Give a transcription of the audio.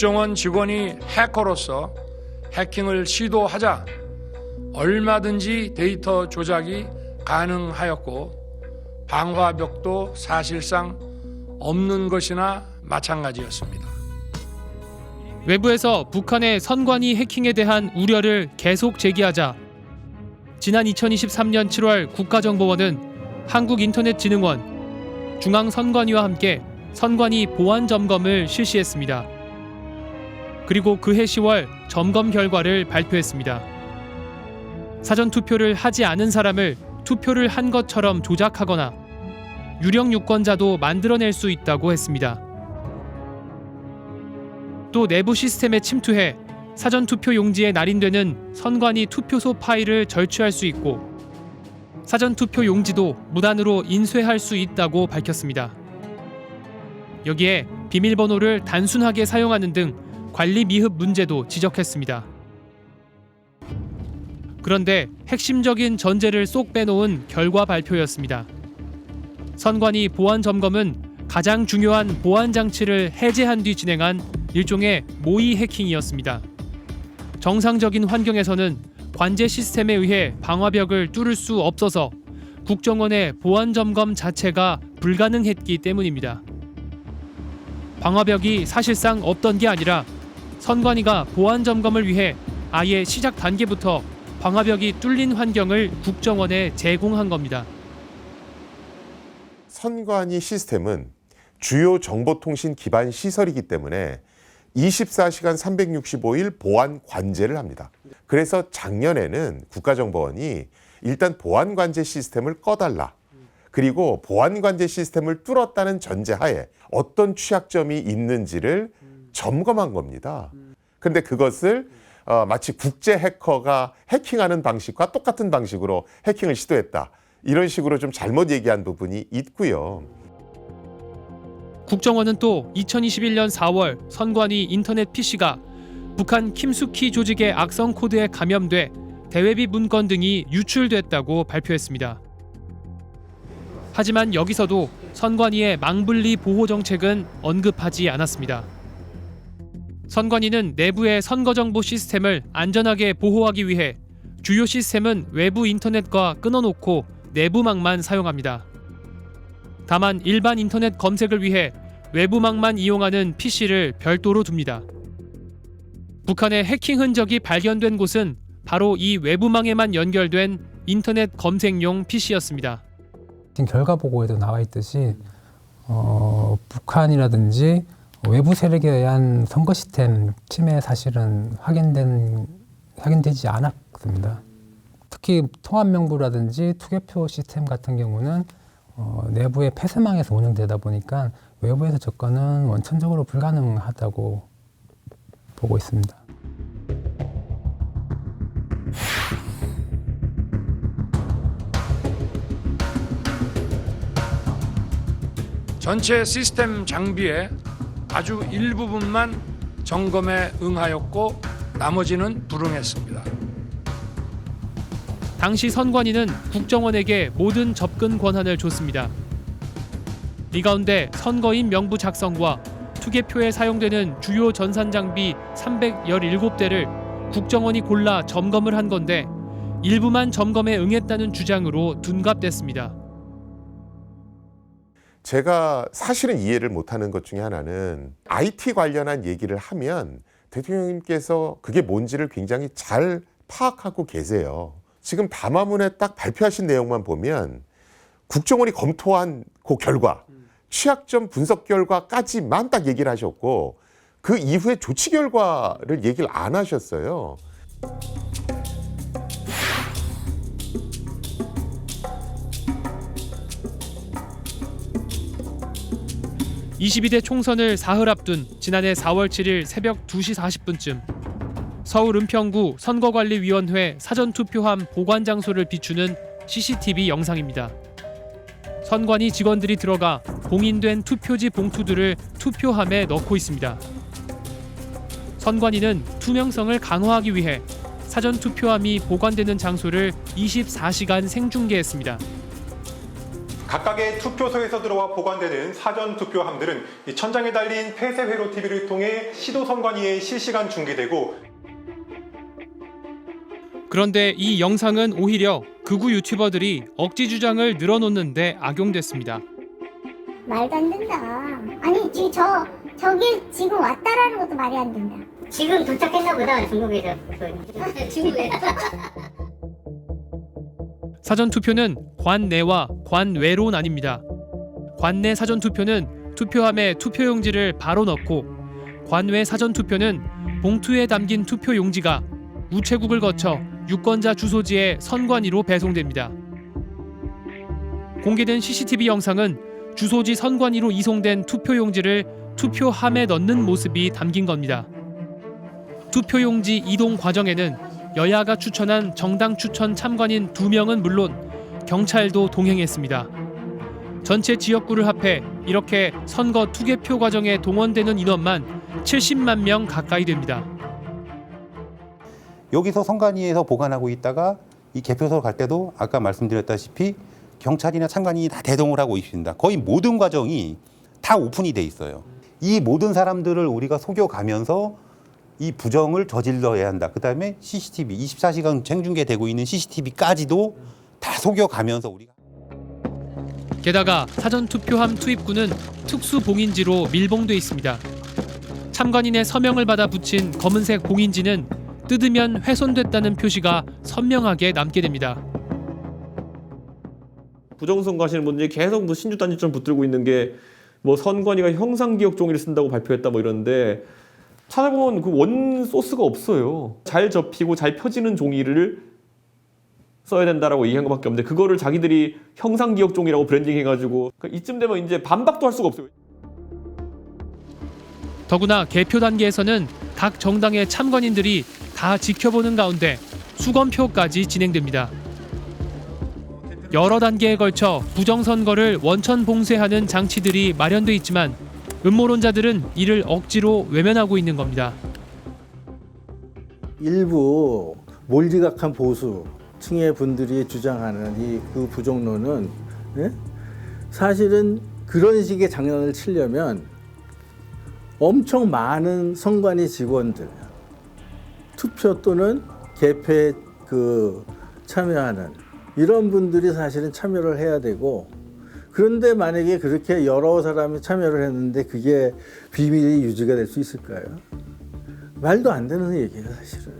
국정원 직원이 해커로서 해킹을 시도하자 얼마든지 데이터 조작이 가능하였고 방화벽도 사실상 없는 것이나 마찬가지였습니다. 외부에서 북한의 선관위 해킹에 대한 우려를 계속 제기하자 지난 2023년 7월 국가정보원은 한국인터넷진흥원, 중앙선관위와 함께 선관위 보안 점검을 실시했습니다. 그리고 그해 10월 점검 결과를 발표했습니다. 사전 투표를 하지 않은 사람을 투표를 한 것처럼 조작하거나 유령 유권자도 만들어낼 수 있다고 했습니다. 또 내부 시스템에 침투해 사전 투표 용지에 날인되는 선관위 투표소 파일을 절취할 수 있고 사전 투표 용지도 무단으로 인쇄할 수 있다고 밝혔습니다. 여기에 비밀번호를 단순하게 사용하는 등 관리 미흡 문제도 지적했습니다. 그런데 핵심적인 전제를 쏙 빼놓은 결과 발표였습니다. 선관위 보안 점검은 가장 중요한 보안 장치를 해제한 뒤 진행한 일종의 모의 해킹이었습니다. 정상적인 환경에서는 관제 시스템에 의해 방화벽을 뚫을 수 없어서 국정원의 보안 점검 자체가 불가능했기 때문입니다. 방화벽이 사실상 없던 게 아니라 선관위가 보안 점검을 위해 아예 시작 단계부터 방화벽이 뚫린 환경을 국정원에 제공한 겁니다. 선관위 시스템은 주요 정보통신 기반 시설이기 때문에 24시간 365일 보안 관제를 합니다. 그래서 작년에는 국가정보원이 일단 보안 관제 시스템을 꺼달라. 그리고 보안 관제 시스템을 뚫었다는 전제하에 어떤 취약점이 있는지를 점검한 겁니다. 근데 그것을 어, 마치 국제 해커가 해킹하는 방식과 똑같은 방식으로 해킹을 시도했다. 이런 식으로 좀 잘못 얘기한 부분이 있고요. 국정원은 또 2021년 4월 선관위 인터넷 PC가 북한 김숙희 조직의 악성 코드에 감염돼 대외비 문건 등이 유출됐다고 발표했습니다. 하지만 여기서도 선관위의 망분리 보호 정책은 언급하지 않았습니다. 선관위는 내부의 선거 정보 시스템을 안전하게 보호하기 위해 주요 시스템은 외부 인터넷과 끊어놓고 내부망만 사용합니다. 다만 일반 인터넷 검색을 위해 외부망만 이용하는 PC를 별도로 둡니다. 북한의 해킹 흔적이 발견된 곳은 바로 이 외부망에만 연결된 인터넷 검색용 PC였습니다. 결과 보고에도 나와 있듯이 어, 북한이라든지 외부 세력에 의한 선거 시스템 침해 사실은 확인된 확인되지 않았습니다. 특히 통합 명부라든지 투개표 시스템 같은 경우는 어, 내부의 폐쇄망에서 운영되다 보니까 외부에서 접근은 원천적으로 불가능하다고 보고 있습니다. 전체 시스템 장비의 아주 일부분만 점검에 응하였고 나머지는 불응했습니다. 당시 선관위는 국정원에게 모든 접근 권한을 줬습니다. 이 가운데 선거인 명부 작성과 투개표에 사용되는 주요 전산 장비 317대를 국정원이 골라 점검을 한 건데 일부만 점검에 응했다는 주장으로 둔갑됐습니다. 제가 사실은 이해를 못하는 것 중에 하나는 IT 관련한 얘기를 하면 대통령님께서 그게 뭔지를 굉장히 잘 파악하고 계세요. 지금 담화문에 딱 발표하신 내용만 보면 국정원이 검토한 그 결과, 취약점 분석 결과까지만 딱 얘기를 하셨고 그 이후에 조치 결과를 얘기를 안 하셨어요. 22대 총선을 사흘 앞둔 지난해 4월 7일 새벽 2시 40분쯤 서울 은평구 선거관리위원회 사전투표함 보관 장소를 비추는 CCTV 영상입니다. 선관위 직원들이 들어가 봉인된 투표지 봉투들을 투표함에 넣고 있습니다. 선관위는 투명성을 강화하기 위해 사전투표함이 보관되는 장소를 24시간 생중계했습니다. 각각의 투표소에서 들어와 보관되는 사전 투표함들은 이 천장에 달린 폐쇄 회로 TV를 통해 시도 선관위에 실시간 중계되고 그런데 이 영상은 오히려 극우 유튜버들이 억지 주장을 늘어놓는데 악용됐습니다. 말도 안 된다. 아니 지금 저 저기 지금 왔다라는 것도 말이 안 된다. 지금 도착했나 보다 중국에서 중국에 사전 투표는 관내와 관외로 나뉩니다. 관내 사전 투표는 투표함에 투표용지를 바로 넣고 관외 사전 투표는 봉투에 담긴 투표용지가 우체국을 거쳐 유권자 주소지에 선관위로 배송됩니다. 공개된 CCTV 영상은 주소지 선관위로 이송된 투표용지를 투표함에 넣는 모습이 담긴 겁니다. 투표용지 이동 과정에는 여야가 추천한 정당 추천 참관인 두 명은 물론 경찰도 동행했습니다. 전체 지역구를 합해 이렇게 선거 투개표 과정에 동원되는 인원만 70만 명 가까이 됩니다. 여기서 선관위에서 보관하고 있다가 이 개표소 갈 때도 아까 말씀드렸다시피 경찰이나 참관인이 다 대동을 하고 있습니다. 거의 모든 과정이 다 오픈이 돼 있어요. 이 모든 사람들을 우리가 속여가면서 이 부정을 저질러야 한다. 그다음에 CCTV 24시간 생중계되고 있는 CCTV까지도 다 속여가면서 우리가 게다가 사전 투표함 투입구는 특수 봉인지로 밀봉돼 있습니다. 참관인의 서명을 받아 붙인 검은색 봉인지는 뜯으면 훼손됐다는 표시가 선명하게 남게 됩니다. 부정선거 하시는 분들이 계속 뭐 신주단지처럼 붙들고 있는 게 뭐 선관위가 형상기억 종이를 쓴다고 발표했다 뭐 이러는데 찾아보면 그 원 소스가 없어요. 잘 접히고 잘 펴지는 종이를 써야 된다라고 얘기한 것밖에 없는데 그거를 자기들이 형상 기억 종이라고 브랜딩 해가지고 그러니까 이쯤 되면 이제 반박도 할 수가 없어요. 더구나 개표 단계에서는 각 정당의 참관인들이 다 지켜보는 가운데 수검표까지 진행됩니다. 여러 단계에 걸쳐 부정선거를 원천 봉쇄하는 장치들이 마련돼 있지만 음모론자들은 이를 억지로 외면하고 있는 겁니다. 일부 몰지각한 보수층의 분들이 주장하는 이 그 부정론은 예? 사실은 그런 식의 장난을 치려면 엄청 많은 선관위 직원들 투표 또는 개표에 그 참여하는 이런 분들이 사실은 참여를 해야 되고 그런데 만약에 그렇게 여러 사람이 참여를 했는데 그게 비밀이 유지가 될 수 있을까요? 말도 안 되는 얘기예요, 사실은.